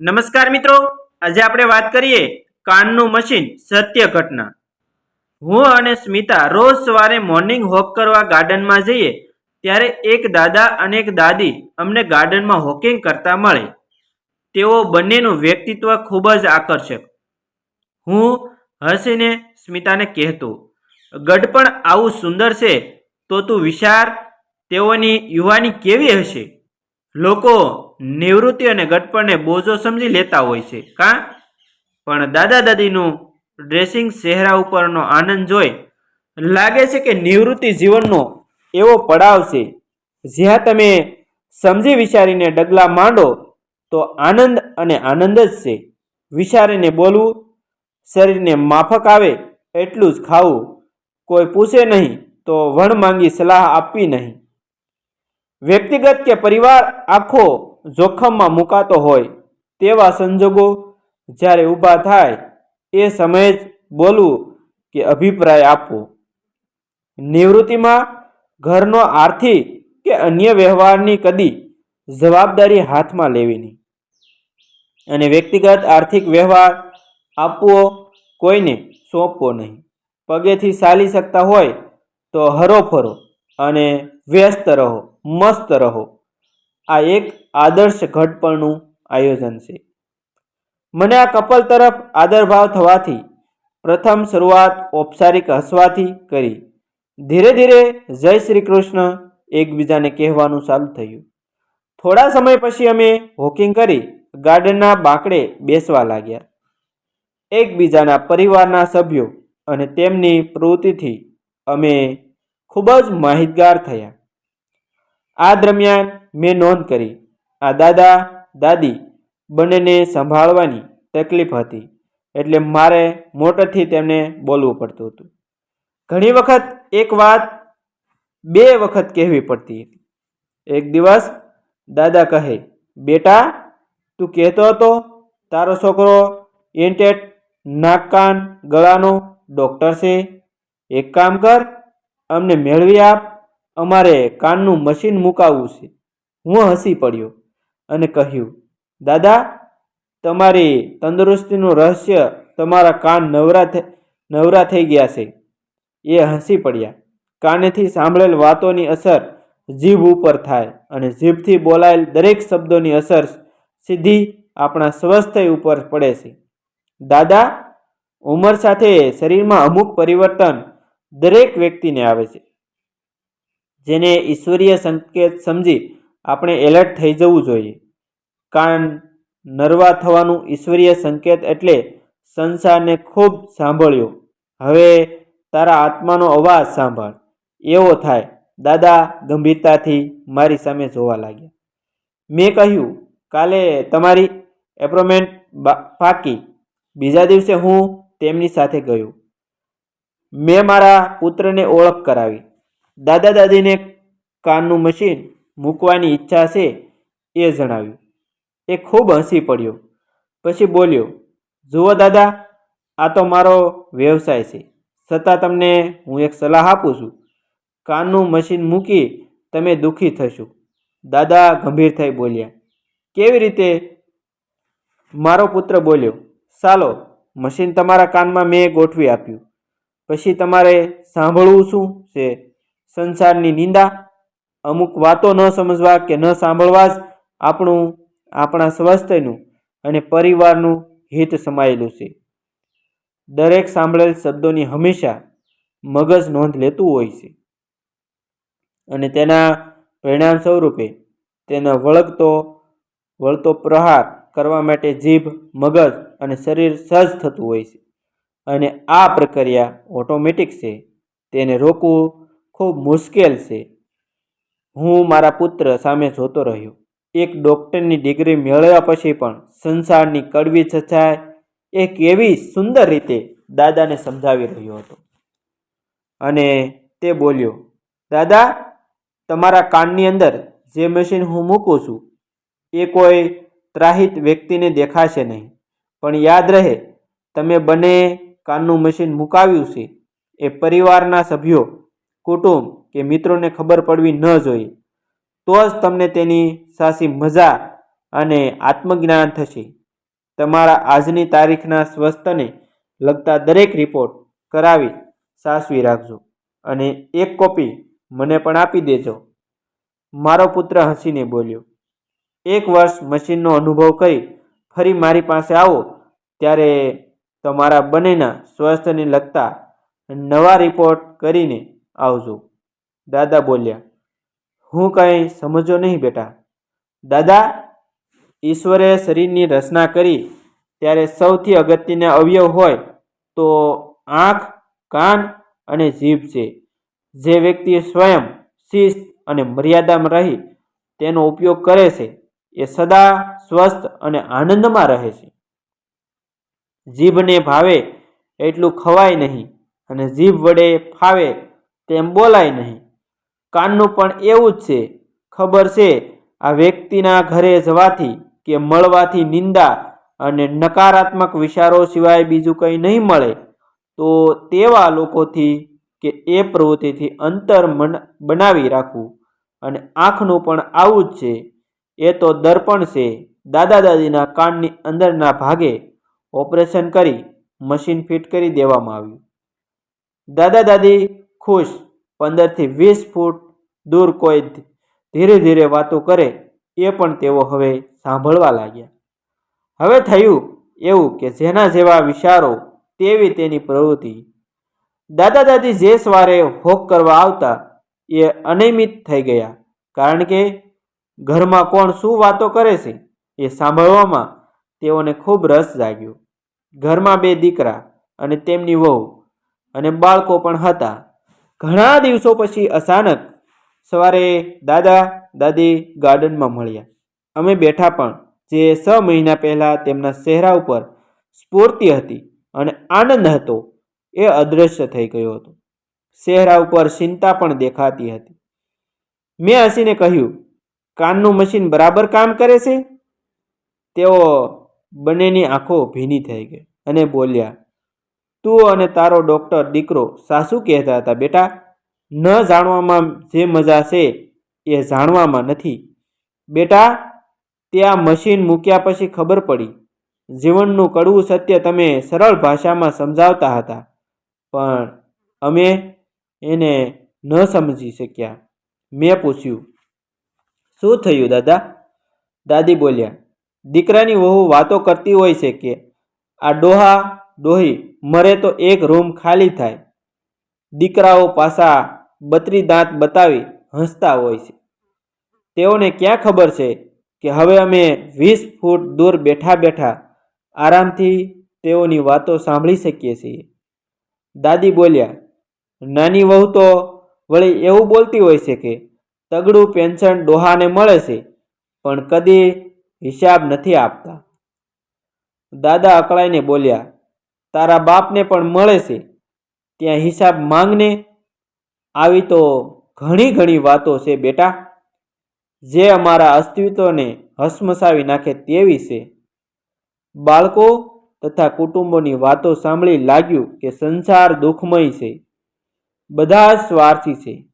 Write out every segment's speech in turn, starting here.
નમસ્કાર મિત્રો, આજે આપણે વાત કરીએ કાનનું મશીન સત્ય ઘટના. હું અને સ્મિતા રોજ સવારે મોર્નિંગ વોક કરવા ગાર્ડનમાં જઈએ, ત્યારે એક દાદા અને એક દાદી અમને ગાર્ડનમાં હોકિંગ કરતા મળે. તેઓ બંનેનું વ્યક્તિત્વ ખૂબ જ આકર્ષક. હું હસીને સ્મિતાને કહેતો ગઢપણ આવું સુંદર છે, તો તું વિચાર તેઓની યુવાની કેવી હશે? લોકો નિવૃત્તિ અને ગટપણને બોજો સમજી લેતા હોય છે. કાં? પણ દાદા દાદીનું ડ્રેસિંગ ચહેરા ઉપરનો આનંદ જોઈ લાગે છે કે નિવૃત્તિ જીવનનો એવો પડાવ છે. જ્યાં તમે સમજી વિચારીને ડગલા માંડો, તો આનંદ અને આનંદ જ છે. વિચારીને બોલવું, શરીરને માફક આવે એટલું જ ખાવું. કોઈ પૂછે નહીં, તો વણ માંગી સલાહ આપવી નહીં. વ્યક્તિગત કે પરિવાર, આખો જોખમમાં મુકાતો હોય તેવા સંજોગો જ્યારે ઊભા થાય, એ સમયે જ બોલવું કે અભિપ્રાય આપવો. નિવૃત્તિમાં ઘરનો આર્થિક કે અન્ય વ્યવહારની કદી જવાબદારી હાથમાં લેવી નહીં. અને વ્યક્તિગત આર્થિક વ્યવહાર આપવો કોઈને સોંપવો નહીં. પગેથી ચાલી શકતા હોય તો હરોફરો અને વ્યસ્ત રહો, મસ્ત રહો. આ એક આદર્શ ઘટપણનું આયોજન છે. મને આ કપલ તરફ આદરભાવ થવાથી, પ્રથમ શરૂઆત ઔપચારિક હસવાથી કરી. ધીરે ધીરે જય શ્રી કૃષ્ણ એકબીજાને કહેવાનું ચાલુ થયું. થોડા સમય પછી અમે વોકિંગ કરી ગાર્ડનના બાંકડે બેસવા લાગ્યા. એકબીજાના પરિવારના સભ્યો અને તેમની પ્રવૃત્તિથી અમે ખૂબ જ માહિતગાર થયા. આ દરમિયાન મેં નોંધ કરી, આ દાદા, દાદી બંનેને સંભાળવાની તકલીફ હતી, એટલે મારે મોટેથી તેમને બોલવું પડતું હતું. ઘણી વખત એક વાત બે વખત કહેવી પડતી હતી. એક દિવસ દાદા કહે, બેટા, તું કહેતો હતો, તારો છોકરો એન્ટેટ નાક કાન ગળાનો ડૉક્ટર છે. એક કામ કર, અમને મેળવી આપ અમારે કાનનું મશીન મુકાવવું છે. હું હસી પડ્યો અને કહ્યું, દાદા, તમારી તંદુરસ્તીનું રહસ્ય તમારા કાન નવરા નવરા થઈ ગયા છે. એ હસી પડ્યા. કાનેથી સાંભળેલ વાતોની અસર જીભ ઉપર થાય અને જીભથી બોલાયેલ દરેક શબ્દોની અસર સીધી આપણા સ્વસ્થ્ય ઉપર પડે છે. દાદા, ઉંમર સાથે શરીરમાં અમુક પરિવર્તન દરેક વ્યક્તિને આવે છે. જેને ઈશ્વરીય સંકેત સમજી આપણે એલર્ટ થઈ જવું જોઈએ. કાન નરવા થવાનું ઈશ્વરીય સંકેત એટલે સંસારને ખૂબ સાંભળ્યો. હવે તારા આત્માનો અવાજ સાંભળ. એવો થાય, દાદા, ગંભીરતાથી મારી સામે જોવા લાગ્યા. મેં કહ્યું, કાલે તમારી એપોઇન્ટમેન્ટ પાકી. બીજા દિવસે હું તેમની સાથે ગયો. મેં મારા પુત્રને ઓળખ કરાવી. દાદા દાદીને કાનનું મશીન મૂકવાની ઈચ્છા છે એ જણાવ્યું. એ ખૂબ હસી પડ્યો. પછી બોલ્યો, જુઓ દાદા, આ તો મારો વ્યવસાય છે. છતાં તમને હું એક સલાહ આપું છું. કાનનું મશીન મૂકી તમે દુઃખી થશો. દાદા ગંભીર થઈ બોલ્યા. કેવી રીતે? મારો પુત્ર બોલ્યો, ચાલો, મશીન તમારા કાનમાં મેં ગોઠવી આપ્યું. પછી તમારે સાંભળવું શું છે? સંસારની નિંદા, અમુક વાતો ન સમજવા કે ન સાંભળવા જ આપણું, આપણા સ્વાસ્થ્યનું અને પરિવારનું હિત સમાયેલું છે. દરેક સાંભળેલ શબ્દોની હંમેશા મગજ નોંધ લેતું હોય છે. અને તેના પરિણામ સ્વરૂપે તેનો વળગતો, વળતો પ્રહાર કરવા માટે જીભ, મગજ અને શરીર સજ્જ થતું હોય છે. અને આ પ્રક્રિયા ઓટોમેટિક છે. તેને રોકવું ખૂબ મુશ્કેલ છે. હું મારા પુત્ર સામે જોતો રહ્યો. એક ડૉક્ટરની ડિગ્રી મેળવ્યા પછી પણ સંસારની કડવી છછાય એ કેવી સુંદર રીતે દાદાને સમજાવી રહ્યો હતો. અને તે બોલ્યો, દાદા, તમારા કાનની અંદર જે મશીન હું મૂકું છું, એ કોઈ ત્રાહિત વ્યક્તિને દેખાશે નહીં. પણ યાદ રહે, તમે બંને કાનનું મશીન મુકાવ્યું છે. એ પરિવારના સભ્યો કુટુંબ કે મિત્રોને ખબર પડવી ન જોઈએ, તો જ તમને તેની સાચી મજા અને આત્મજ્ઞાન થશે. તમારા આજની તારીખના સ્વસ્થને લગતા દરેક રિપોર્ટ કરાવી સાચવી રાખજો અને એક કોપી મને પણ આપી દેજો. મારો પુત્ર હસીને બોલ્યો, એક વર્ષ મશીનનો અનુભવ કરી ફરી મારી પાસે આવો, ત્યારે તમારા બંનેના સ્વાસ્થ્યને લગતા નવા રિપોર્ટ કરીને આવજો. દાદા બોલ્યા, હું કંઈ સમજો નહીં બેટા. દાદા, ઈશ્વરે શરીરની રચના કરી, ત્યારે સૌથી અગત્યના અવયવ હોય તો આંખ, કાન અને જીભ છે. જે વ્યક્તિ સ્વયં શિસ્ત અને મર્યાદામાં રહી, તેનો ઉપયોગ કરે છે, એ સદા સ્વસ્થ અને આનંદમાં રહે છે. જીભને ભાવે એટલું ખવાય નહીં અને જીભ વડે ફાવે તેમ બોલાય નહીં. કાનનું પણ એવું જ છે. ખબર છે, આ વ્યક્તિના ઘરે જવાથી કે મળવાથી નિંદા અને નકારાત્મક વિચારો સિવાય બીજું કંઈ નહીં મળે, તો તેવા લોકોથી કે એ પ્રવૃત્તિથી અંતર મન બનાવી રાખવું. અને આંખનું પણ આવું જ છે. એ તો દર્પણ છે. દાદા દાદીના કાનની અંદરના ભાગે ઓપરેશન કરી મશીન ફિટ કરી દેવામાં આવ્યું. દાદા દાદી ખુશ. પંદરથી વીસ ફૂટ દૂર કોઈ ધીરે ધીરે વાતો કરે એ પણ તેઓ હવે સાંભળવા લાગ્યા. હવે થયું એવું કે જેના જેવા વિચારો તેવી તેની પ્રવૃત્તિ. દાદા દાદી જે સવારે હોક કરવા આવતા એ અનિયમિત થઈ ગયા. કારણ કે ઘરમાં કોણ શું વાતો કરે છે એ સાંભળવામાં તેઓને ખૂબ રસ જાગ્યો. ઘરમાં બે દીકરા અને તેમની વહુ અને બાળકો પણ હતા. ઘણા દિવસો પછી અચાનક સવારે દાદા, દાદી ગાર્ડનમાં મળ્યા. અમે બેઠા પણ જે છ મહિના પહેલાં તેમના ચહેરા ઉપર સ્ફૂર્તિ હતી અને આનંદ હતો, એ અદૃશ્ય થઈ ગયો હતો. ચહેરા ઉપર ચિંતા પણ દેખાતી હતી. મેં હસીને કહ્યું, કાનનું મશીન બરાબર કામ કરે છે? તેઓ બંનેની આંખો ભીની થઈ ગઈ અને બોલ્યા તું અને તારો ડૉક્ટર દીકરો સાસુ કહેતા હતા, બેટા, ન જાણવામાં જે મજા છે એ જાણવામાં નથી. બેટા, ત્યાં મશીન મૂક્યા પછી ખબર પડી. જીવનનું કડવું સત્ય તમે સરળ ભાષામાં સમજાવતા હતા, પણ અમે એને ન સમજી શક્યા. મેં પૂછ્યું, શું થયું દાદા? દાદી બોલ્યા, દીકરાની વહુ વાતો કરતી હોય છે કે આ ડોહા ડોહી, મરે તો એક રૂમ ખાલી થાય. દીકરાઓ પાસા બત્રી દાંત બતાવી હસતા હોય છે. તેઓને ક્યાં ખબર છે કે હવે અમે વીસ ફૂટ દૂર બેઠા બેઠા આરામથી તેઓની વાતો સાંભળી શકીએ છીએ. દાદી બોલ્યા, નાની વહુ તો વળી એવું બોલતી હોય છે કે તગડું પેન્શન ડોહાને મળે છે, પણ કદી હિસાબ નથી આપતા. દાદા અકળાઈને બોલ્યા તારા બાપને પણ મળે છે. ત્યાં હિસાબ માંગને આવી તો ઘણી ઘણી વાતો છે બેટા. જે અમારા અસ્તિત્વને હસમસાવી નાખે તેવી છે. બાળકો તથા કુટુંબોની વાતો સાંભળી લાગ્યું કે સંસાર દુઃખમય છે. બધા જ સ્વાર્થી છે.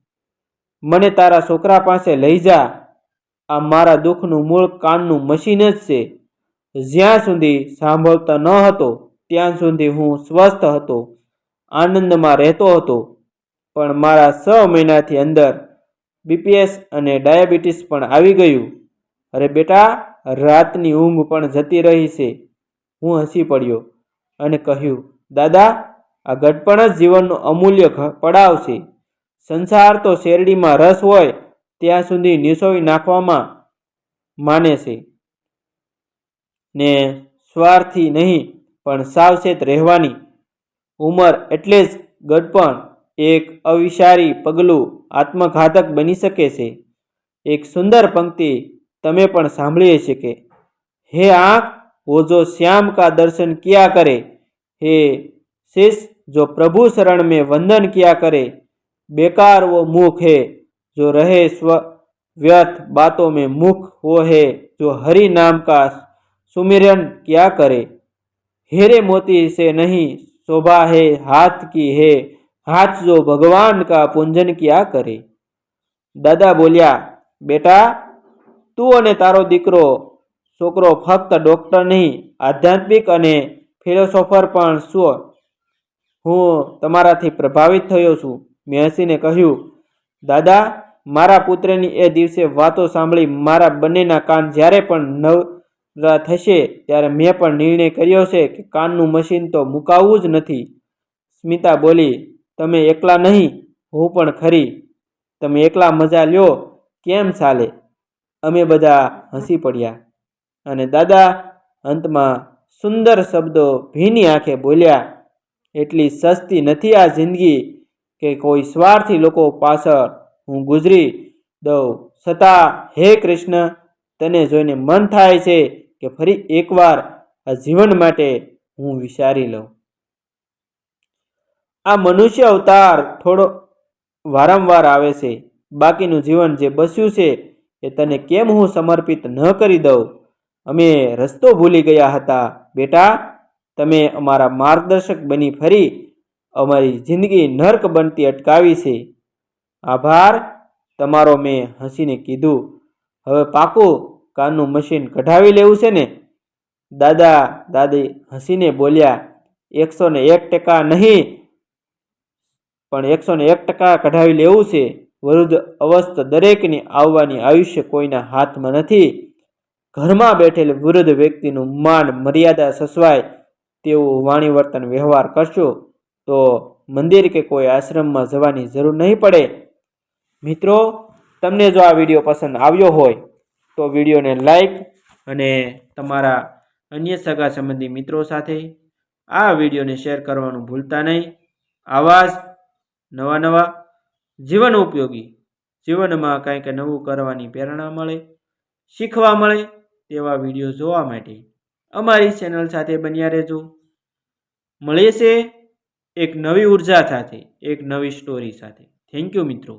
મને તારા છોકરા પાસે લઈ જા. આ મારા દુઃખનું મૂળ કાનનું મશીન જ છે. જ્યાં સુધી સાંભળતો ન હતો ત્યાં સુધી હું સ્વસ્થ હતો, આનંદમાં રહેતો હતો. પણ મારા છ મહિનાથી અંદર બીપીએસ અને ડાયાબિટીસ પણ આવી ગયું. અરે બેટા, રાતની ઊંઘ પણ જતી રહી છે. હું હસી પડ્યો અને કહ્યું, દાદા, આ ઘટપણ જ જીવનનો અમૂલ્ય પડાવ છે. સંસાર તો શેરડીમાં રસ હોય, ત્યાં સુધી નિસોવી નાખવામાં માને છે. ને સ્વાર્થી નહીં પણ સાવચેત રહેવાની ઉંમર એટલે જ ગડપણ એક અવિચારી પગલું આત્મઘાતક બની શકે છે એક સુંદર પંક્તિ તમે પણ સાંભળીએ છે કે હે આંખ वो जो श्याम का दर्शन किया करे हे शिष जो प्रभु शरण में वंदन किया करे बेकार वो मुख है जो रहे स्व व्यर्थ बातों में मुख वो है जो हरि नाम का सुमिरन किया करे हीरे मोती से नहीं शोभा है हाथ की है हाथ जो भगवान का पूंजन किया करे દાદા બોલ્યા બેટા તું અને તારો દીકરો છોકરો ફક્ત ડૉક્ટર નહીં આધ્યાત્મિક અને ફિલોસોફર પણ શું હું તમારાથી પ્રભાવિત થયો છું મેં હસીને કહ્યું દાદા મારા પુત્રની એ દિવસે વાતો સાંભળી મારા બંનેના કાન જ્યારે પણ નવરા થશે ત્યારે મેં પણ નિર્ણય કર્યો છે કે કાનનું મશીન તો મુકાવવું જ નથી. સ્મિતા બોલી, તમે એકલા નહીં, હું પણ ખરી. તમે એકલા મજા લ્યો, કેમ ચાલે? અમે બધા હસી પડ્યા. અને દાદા અંતમાં સુંદર શબ્દો ભીની આંખે બોલ્યા, એટલી સસ્તી નથી આ જિંદગી કે કોઈ સ્વાર્થી લોકો પાછળ હું ગુજરી દઉં. છતાં હે કૃષ્ણ, તને જોઈને મન થાય છે કે ફરી એકવાર આ જીવન માટે હું વિચારી લઉં. આ મનુષ્ય અવતાર થોડો વારંવાર આવે છે. બાકીનું જીવન જે બસ્યું છે એ તને કેમ હું સમર્પિત ન કરી દઉં? અમે રસ્તો ભૂલી ગયા હતા. બેટા, તમે અમારા માર્ગદર્શક બની ફરી અમારી જિંદગી નર્ક બનતી અટકાવી છે. આભાર. તમારો મેં હસીને કીધું. હવે પાકું કાનનું મશીન કઢાવી લેવું છે ને? દાદા, દાદી હસીને બોલ્યા, એકસો ને એક ટકા નહીં, પણ એકસો ને એક ટકા કઢાવી લેવું છે. વૃદ્ધ અવસ્થ દરેકની આવવાની આયુષ્ય કોઈના હાથમાં નથી. ઘરમાં બેઠેલ વૃદ્ધ વ્યક્તિનું માન મર્યાદા સસવાય તેવું વાણી વર્તન વ્યવહાર કરશો તો મંદિર કે કોઈ આશ્રમમાં જવાની જરૂર નહીં પડે. મિત્રો, તમને જો આ વીડિયો પસંદ આવ્યો હોય તો વિડીયોને લાઈક અને તમારા અન્ય સગા સંબંધી મિત્રો સાથે આ વિડીયોને શેર કરવાનું ભૂલતા નહીં. આવા જ નવા નવા, જીવન ઉપયોગી, જીવનમાં કંઈક નવું કરવાની પ્રેરણા મળે, શીખવા મળે તેવા વીડિયો જોવા માટે અમારી ચેનલ સાથે બન્યા રહેજો. મળે છે એક નવી ઊર્જા સાથે, એક નવી સ્ટોરી સાથે. થેન્ક યુ મિત્રો.